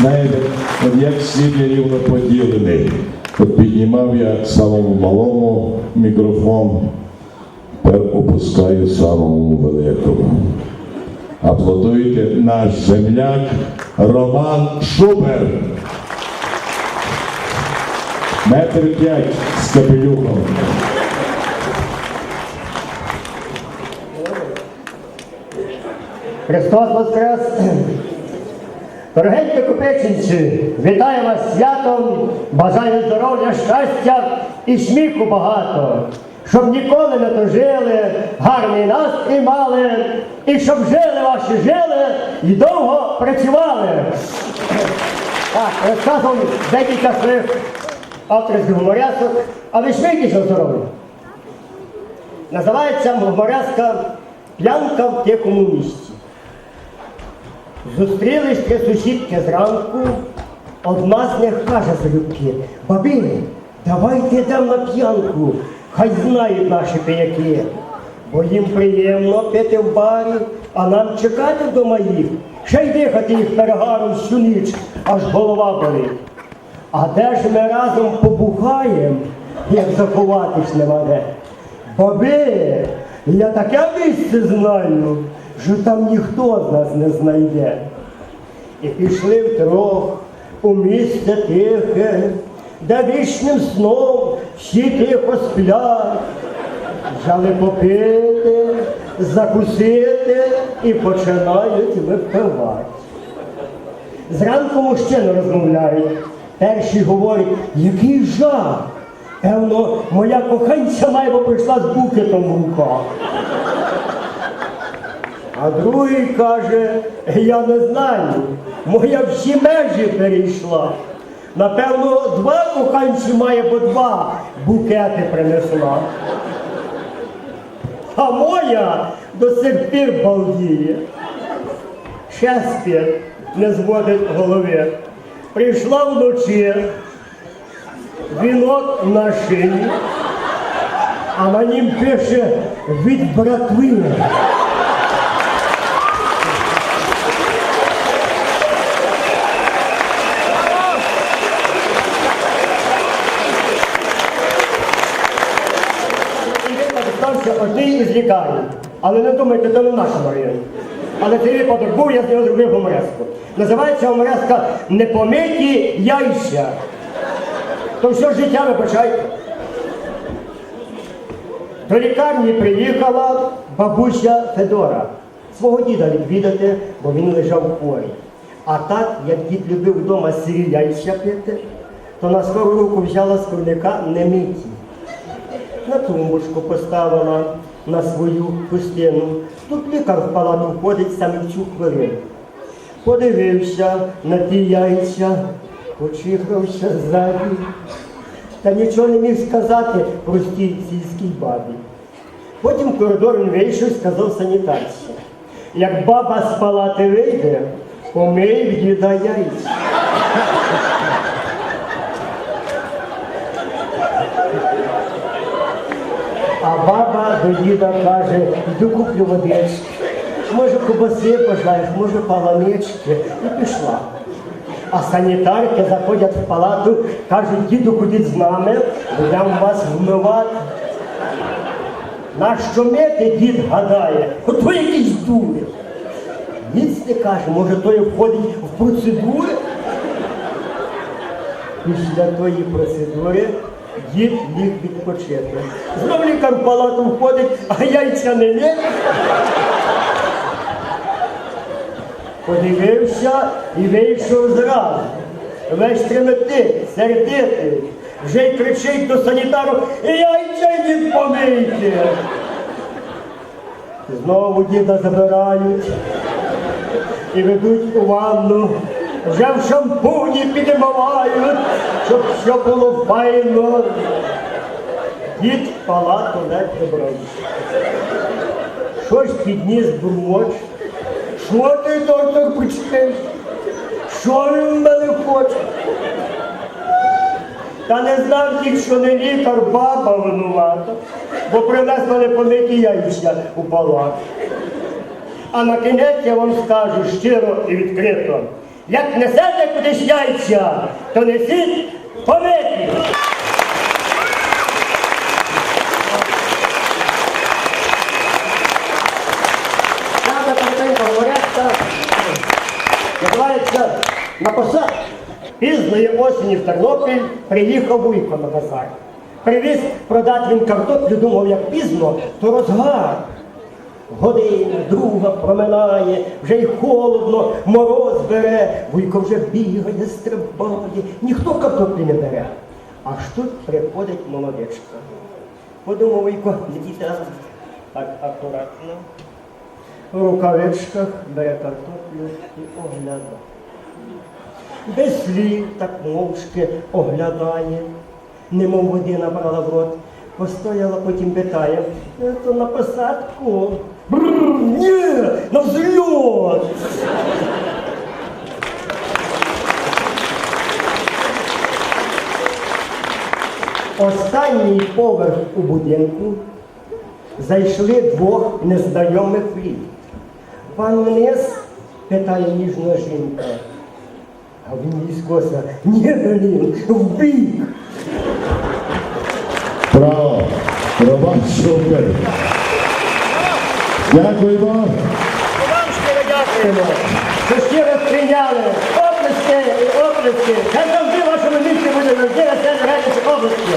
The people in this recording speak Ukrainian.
Знаєте, як є рівно поділений. От піднімав я самому малому мікрофон, тепер опускаю самому великому. Аплодуйте наш земляк Роман Шубер. Метр п'ять з капелюхом. Христос Воскрес! Дорогенькі купеченці, вітаю вас святом, бажаю здоров'я, щастя і сміху багато, щоб ніколи не тужили, гарний настрій мали, і щоб жили ваші жили і довго працювали. Так, розказом декілька своїх авторських гуморясок, а ви смійтеся здоров'я. Називається гуморяска П'янка в тихому місці. Зустрілись три сусідки зранку, одна з них каже залюбки, баби, давайте йдемо на п'янку, хай знають наші пияки. Бо їм приємно пити в барі, а нам чекати вдома їх, ще й дихати їх перегаром всю ніч, аж голова болить. А де ж ми разом побухаєм, як заховатись нема де? Баби, я таке місце знаю, що там ніхто з нас не знайде. І пішли втрьох у місце тихе, де вічним сном всі тихо сплять. Взяли попити, закусити і починають випивати. Зранку мужчини розмовляють. Перший говорить, який жах. Певно, моя коханця майже прийшла з букетом в руках. А другий каже, я не знаю, моя всі межі перейшла. Напевно, два коханці має, бо два букети принесла. А моя до сих пір балдіє. Шестір не зводить голови. Прийшла вночі, вінок на шиї, а на нім пише від братви. І випадок стався одній. Але не думайте, це не в нашому районі. Але цей випадок був, я з нього зробив гумореску. Називається гумореска Непомиті яйця. То все життя вибачайте. До лікарні приїхала бабуся Федора. Свого діда відвідати, бо він лежав хворий. А так, як дід любив вдома сирі яйця пити, то на свою руку взяла з курника немиті на тумбочку поставила на свою пустину. Тут лікар в палату входить саме в цю хвилину. Подивився на ті яйця, почихався ззаді. Та нічого не міг сказати простій сільській бабі. Потім в коридор він вийшов і сказав санітарці. Як баба з палати вийде, помий в діда яйця. А баба до діда каже, йду куплю водички. Може, кубаси пожаєш, може паламички. І пішла. А санітарки заходять в палату, кажуть, діду, ходіть з нами, будемо вас вмивати. Нащо мити, дід гадає, ото якийсь дури. Ніц не каже, може той входить в процедури. Після тої процедури дід ліг відпочити. Знов лікар в палату входить, а яйця не є. Подивився і вийшов зразу. Весь тремтить, сердитий. Вже й кричить до санітару, і яйця помийте. Знову діда забирають і ведуть у ванну. Вже в шампуні підмивають, щоб все було файно. Дід палату не брав. Щось підніс бурмоч. Що ти, доктор, почнеш? Що він в мене хоче? Та не знав тільки, що не лікар, баба винувата, бо принесла непомиті яйця у палату. А на кінець я вам скажу щиро і відкрито. Як несете кудись яйця, то несіть помиті. Правда, коротенько говорять, так. Називається на посад. Пізної осені в Тернопіль приїхав Вуйко на базар. Привіз продати він картоплю, думав, як пізно, то розгар. Година, друга проминає, вже й холодно, мороз бере, Вуйко вже бігає, стрибає, ніхто картоплі не бере. Аж тут приходить молодечка. Подумав Вуйко, діта, так акуратно. В рукавичках бере картоплю і оглядає без слів так мовчки оглядає, немов води набрала в рот, постояла, потім питає, «Е, то на посадку. Бррр, ні, на взльот. Останній поверх у будинку зайшли двох незнайомих літ. Пан вниз питає ніжна жінка. А він їй скоса, ні, блін, в бік. Браво! Роман супер! Дякуємо! Вам щиро дякуємо, що щиро прийняли оплески і оплески. Хай завжди в вашому місці буде завжди веселі радість області.